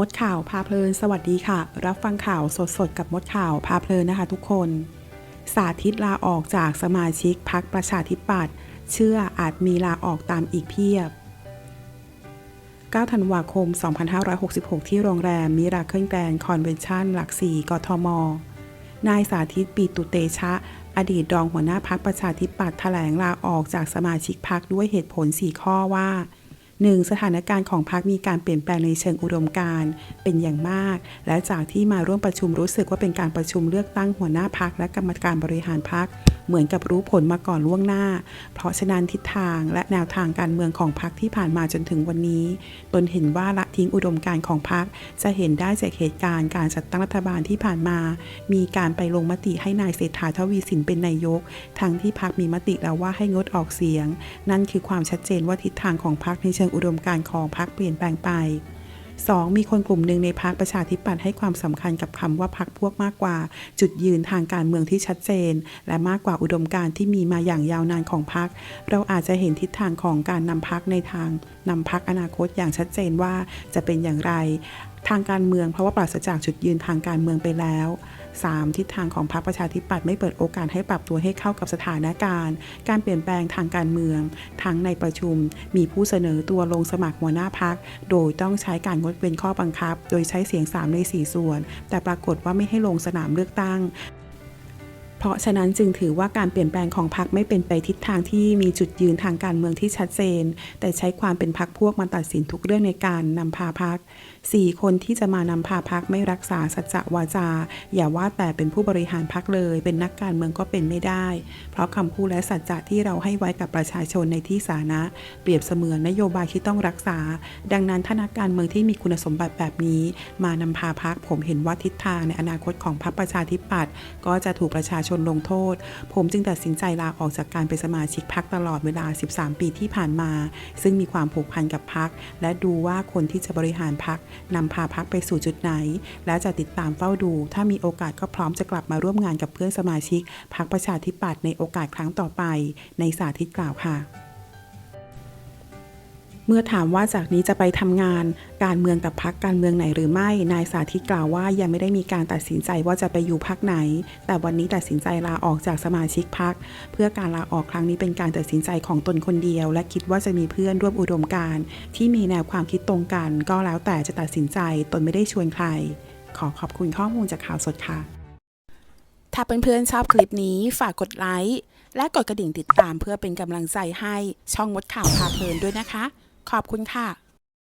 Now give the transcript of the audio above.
มดข่าวพาเพลิน สวัสดีค่ะ รับฟังข่าวสดๆ กับมดข่าวพาเพลินนะคะทุกคน สาธิตลาออกจากสมาชิกพักประชาธิปัตย์เชื่ออาจมีลาออกตามอีกเพียบ 9 ธันวาคม 2566 ที่โรงแรมมิราเคิลแกรนคอนเวนชั่นหลักสี่กทม นายสาธิตปีตุเตชะ อดีตรองหัวหน้าพักประชาธิปัตย์แถลงลาออกจากสมาชิกพักด้วยเหตุผล 4 ข้อว่า 1. สถานการณ์ของพักมีการเปลี่ยนแปลงในเชิงอุดมการณ์เป็นอย่างมาก และจากที่มาร่วมประชุมรู้สึกว่าเป็นการประชุมเลือกตั้งหัวหน้าพักและกรรมการบริหารพัก เหมือนกับรู้ผลมาก่อนล่วงหน้า เพราะฉะนั้นทิศทางและแนวทางการเมืองของพักที่ผ่านมาจนถึงวันนี้ ตนเห็นว่าละทิ้งอุดมการของพักจะเห็นได้จากเหตุการณ์การจัดตั้งรัฐบาลที่ผ่านมา มีการไปลงมติให้นายเศรษฐาทวีสินเป็นนายก ทั้งที่พักมีมติแล้วว่าให้งดออกเสียง นั่นคือความชัดเจนว่าทิศทางของพักในเชิงอุดมการของพักเปลี่ยนแปลงไป 2. มีคนกลุ่มหนึ่งในพรรคประชาธิปัตย์ให้ความสำคัญกับคำว่าพรรคพวกมากกว่า จุดยืนทางการเมืองที่ชัดเจน และมากกว่าอุดมการณ์ที่มีมาอย่างยาวนานของพรรคเราอาจจะเห็นทิศทางของการนำพรรคในทางนำพรรคอนาคตอย่างชัดเจนว่าจะเป็นอย่างไร ทางการเมืองเพราะว่าปราศจากจุดยืนทางการเมืองไปแล้ว 3. ทิศทางของพรรคประชาธิปัตย์ไม่เปิดโอกาสให้ปรับตัวให้เข้ากับสถานการณ์ การเปลี่ยนแปลงทางการเมือง ทั้งในประชุม มีผู้เสนอตัวลงสมัครหัวหน้าพัก โดยต้องใช้การงดเว้นข้อบังคับ โดยใช้เสียง 3 ใน 4 ส่วน แต่ปรากฏว่าไม่ให้ลงสนามเลือกตั้ง เพราะฉะนั้นจึงถือว่าการเปลี่ยนแปลงของพรรคไม่เป็นไปทิศทางที่มีจุดยืนทางการเมืองที่ชัดเจน แต่ใช้ความเป็นพรรคพวกมาตัดสินทุกเรื่องในการนำพาพรรคสี่คนที่จะมานำพาพรรคไม่รักษาสัจจะวาจา อย่าว่าแต่เป็นผู้บริหารพรรคเลย เป็นนักการเมืองก็เป็นไม่ได้ เพราะคำพูดและสัจจะที่เราให้ไว้กับประชาชนในที่สาธารณะ เปรียบเสมือนนโยบายที่ต้องรักษา ดังนั้นถ้านักการเมืองที่มีคุณสมบัติแบบนี้ มานำพาพรรคผมเห็นว่าทิศทางในอนาคตของพรรคประชาธิปัตย์ก็จะถูกประชาชนลงโทษ ผมจึงตัดสินใจลาออกจากการเป็นสมาชิกพรรคตลอดเวลา 13 ปีที่ผ่านมา ซึ่งมีความผูกพันกับพรรคและดูว่าคนที่จะบริหารพรรคนำพาพรรคไปสู่จุดไหน และจะติดตามเฝ้าดู ถ้ามีโอกาสก็พร้อมจะกลับมาร่วมงานกับเพื่อนสมาชิกพรรคประชาธิปัตย์ในโอกาสครั้งต่อไป ในสาธิตกล่าวค่ะ เมื่อถามว่าจากนี้จะไปทำงานการเมืองกับพักการเมืองไหนหรือไม่ นายสาธิตกล่าวว่ายังไม่ได้มีการตัดสินใจว่าจะไปอยู่พักไหน แต่วันนี้ตัดสินใจลาออกจากสมาชิกพัก เพื่อการลาออกครั้งนี้เป็นการตัดสินใจของตนคนเดียว และคิดว่าจะมีเพื่อนร่วมอุดมการณ์ที่มีแนวความคิดตรงกัน ก็แล้วแต่จะตัดสินใจตนไม่ได้ชวนใคร ขอขอบคุณข้อมูลจากข่าวสดค่ะ ถ้าเพื่อนๆชอบคลิปนี้ฝากกดไลค์และกดกระดิ่งติดตามเพื่อเป็นกำลังใจให้ช่องมดข่าวพาเพลินด้วยนะคะ ขอบคุณค่ะ